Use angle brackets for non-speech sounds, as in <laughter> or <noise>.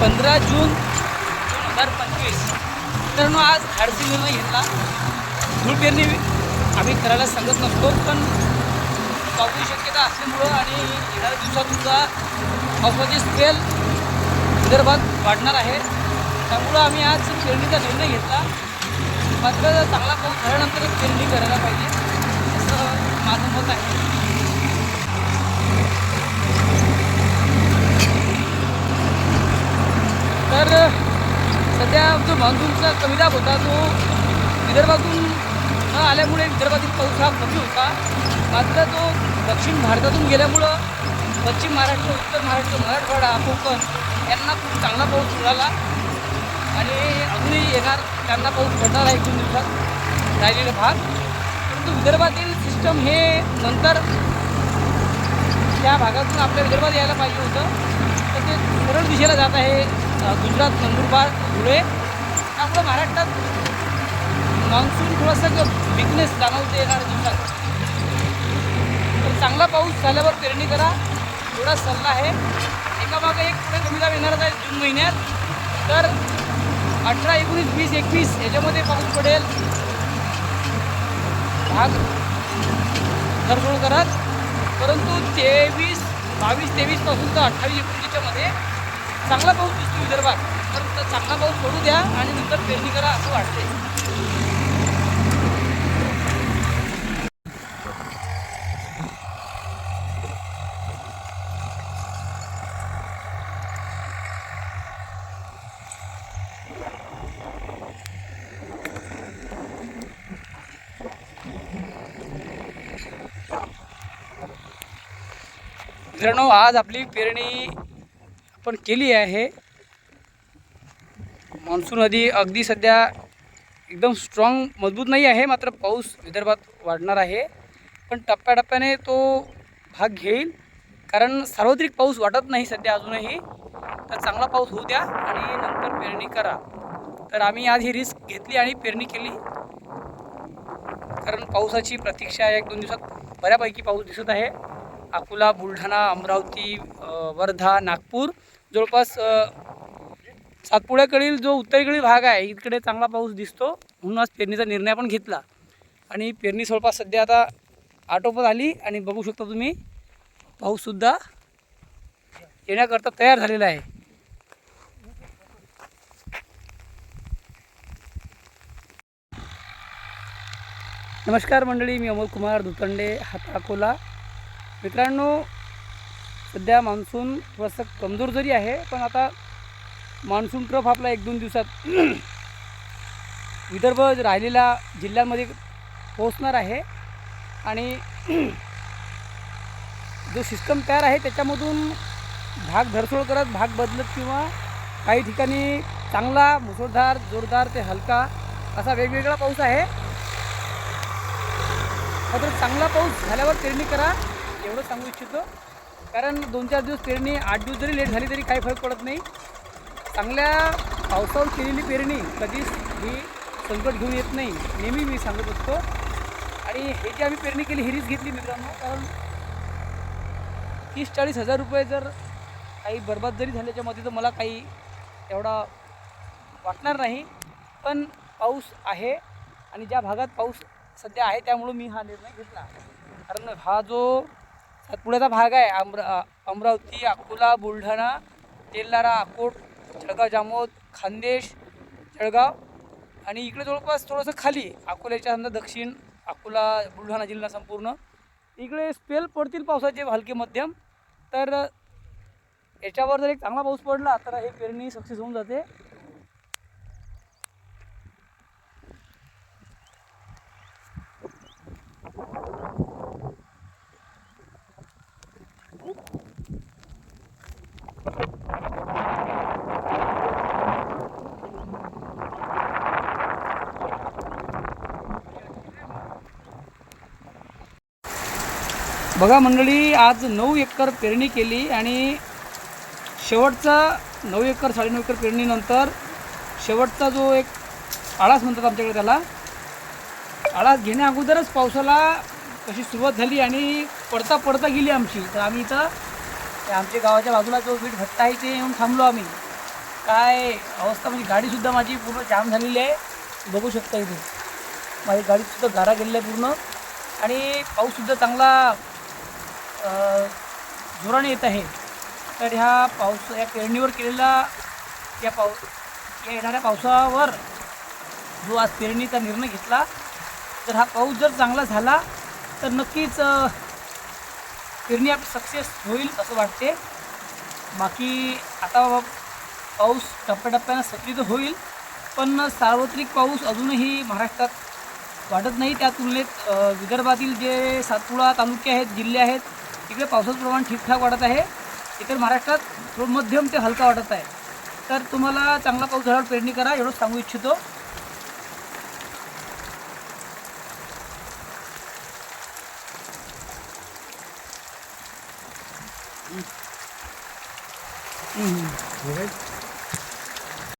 पंधरा जून दोन हजार पंचवीस. मित्रांनो आज हाडसी निर्णय घेतला. धूळ पेरणी आम्ही करायला सांगत नसतो पण पावसाची शक्यता असल्यामुळं आणि येणाऱ्या दिवसातसुद्धा पावसाचे स्केल विदर्भात वाढणार आहे. त्यामुळं आम्ही आज पेरणीचा निर्णय घेतला. मात्र चांगला पाऊस झाल्यानंतरच पेरणी करायला पाहिजे असं माझं मत आहे. तर सध्या जो मान्सूनचा कमी दाब होता. तो विदर्भातून न आल्यामुळे विदर्भातील पाऊस हा कमी होता. मात्र तो दक्षिण भारतातून गेल्यामुळं पश्चिम महाराष्ट्र उत्तर महाराष्ट्र मराठवाडा कोकण यांना खूप चांगला पाऊस मिळाला. आणि अजूनही येणार त्यांना पाऊस पडणार आहे एक दोन दिवसात राहिलेले भाग. परंतु विदर्भातील सिस्टम हे नंतर त्या भागातून आपल्या विदर्भात यायला पाहिजे होतं. तर ते सरळ दिशेला जात आहे. गुजरात नंदुरबार धुळे त्यामुळं महाराष्ट्रात मान्सून थोडंसं विकनेस जाणवते येणार दिवसात. तर चांगला पाऊस झाल्यावर पेरणी करा. एवढा सल्ला आहे. एकामागे एक पुढे कमी येणारच आहे जून महिन्यात. तर अठरा एकोणीस वीस एकवीस याच्यामध्ये पाऊस पडेल. भाग धरसोड करत परंतु तेवीस बावीस तेवीसपासून तर अठ्ठावीस एकोणतीसच्यामध्ये चांगला पाऊस दिसतो विदर्भात. तर चांगला पाऊस पडू द्या आणि नंतर पेरणी करा असं वाटते मित्रांनो आज आपली पेरणी आपण केली आहे. मान्सून आधी अगदी सध्या एकदम स्ट्रॉंग मजबूत नाही आहे मात्र पाऊस विदर्भात वाढणार आहे. पण टप्प्याटप्प्याने तो भाग घेईल कारण सार्वत्रिक पाऊस वाटत नाही सध्या अजूनही. तर चांगला पाऊस होऊ द्या आणि नंतर पेरणी करा. तर आम्ही आज ही रिस्क घेतली आणि पेरणी केली. कारण पावसाची प्रतीक्षा एक दोन दिवसात बऱ्यापैकी पाऊस दिसत आहे. अकोला बुलढाणा अमरावती वर्धा नागपूर जवळपास सातपुड्याकडील जो उत्तरेकडील भाग आहे इकडे चांगला पाऊस दिसतो म्हणून आज पेरणीचा निर्णय आपण घेतला. आणि पेरणी जवळपास सध्या आता आटोपत आली आणि बघू शकता तुम्ही पाऊससुद्धा येण्याकरता तयार झालेला आहे. नमस्कार मंडळी मी अमोल कुमार दुतंडे हात अकोला. मित्रांनो सध्या मान्सून थोडंसं कमजोर जरी आहे पण आता मान्सून ट्रफ आपला एक दोन दिवसात <clears throat> विदर्भ राहिलेल्या जिल्ह्यांमध्ये पोहोचणार आहे. आणि <clears throat> जो सिस्टम तयार आहे त्याच्यामधून भाग धरसोड करत भाग बदलत किंवा काही ठिकाणी चांगला मुसळधार जोरदार ते हलका असा वेगवेगळा पाऊस आहे. मात्र चांगला पाऊस झाल्यावर पेरणी करा. एवढं सांगू इच्छितो. कारण दोन चार दिवस पेरणी आठ दिवस जरी लेट झाली तरी काही फरक पडत नाही. चांगल्या पावसावर केलेली पेरणी कधीच ही संकट घेऊन येत नाही नेहमी मी सांगत असतो. आणि हे जी आम्ही पेरणी केली हिरीच घेतली मित्रांनो. कारण तीस चाळीस हजार रुपये जर काही बरबाद जरी झाल्याच्यामध्ये तर मला काही एवढा वाटणार नाही. पण पाऊस आहे आणि ज्या भागात पाऊस सध्या आहे त्यामुळं मी हा निर्णय घेतला. कारण हा जो सातपुड्याचा भाग आहे. अमरा अमरावती अकोला बुलढाणा तेलारा अकोट जळगाव जामोद खानदेश जळगाव आणि इकडे जवळपास थोडंसं खाली. अकोल्याच्या समजा दक्षिण अकोला बुलढाणा जिल्हा संपूर्ण. इकडे स्पेल पडतील पावसाचे हलके मध्यम. तर याच्यावर जर एक चांगला पाऊस पडला तर हे पेरणी सक्सेस होऊन जाते. बघा मंडळी आज नऊ एकर पेरणी केली आणि शेवटचा नऊ एकर साडेनऊ एकर पेरणीनंतर शेवटचा जो एक आळास म्हणतात आमच्याकडे त्याला आळास घेण्या अगोदरच पावसाला कशी सुरुवात झाली आणि पडता पडता गेली आमची. तर आम्ही इथं आमच्या गावाच्या बाजूला जो वीट भट्टा आहे ते येऊन थांबलो आम्ही. काय अवस्था म्हणजे गाडीसुद्धा माझी पूर्ण जाम झालेली आहे. बघू शकता इथे. माझी गाडीसुद्धा गारा गेलेली आहे पूर्ण. आणि पाऊससुद्धा चांगला अ, जोराने येत आहे. तर ह्या पाऊस या पेरणीवर केलेला या पाऊ या येणाऱ्या पावसावर जो आज पेरणीचा निर्णय घेतला तर हा पाऊस जर चांगला झाला तर नक्कीच पेरणी आपली सक्सेस होईल असं वाटते. बाकी आता पाऊस टप्प्याटप्प्यानं सक्रिय तर होईल पण सार्वत्रिक पाऊस अजूनही महाराष्ट्रात वाढत नाही. त्या तुलनेत विदर्भातील जे सातपुडा तालुके आहेत जिल्हे आहेत इकडे पावसाचं प्रमाण ठीकठाक वाढत आहे. इतर महाराष्ट्रात मध्यम ते हलका वाटत आहे. तर तुम्हाला चांगला पाऊस झाल्यावर पेरणी करा एवढंच सांगू इच्छितो. हम्म.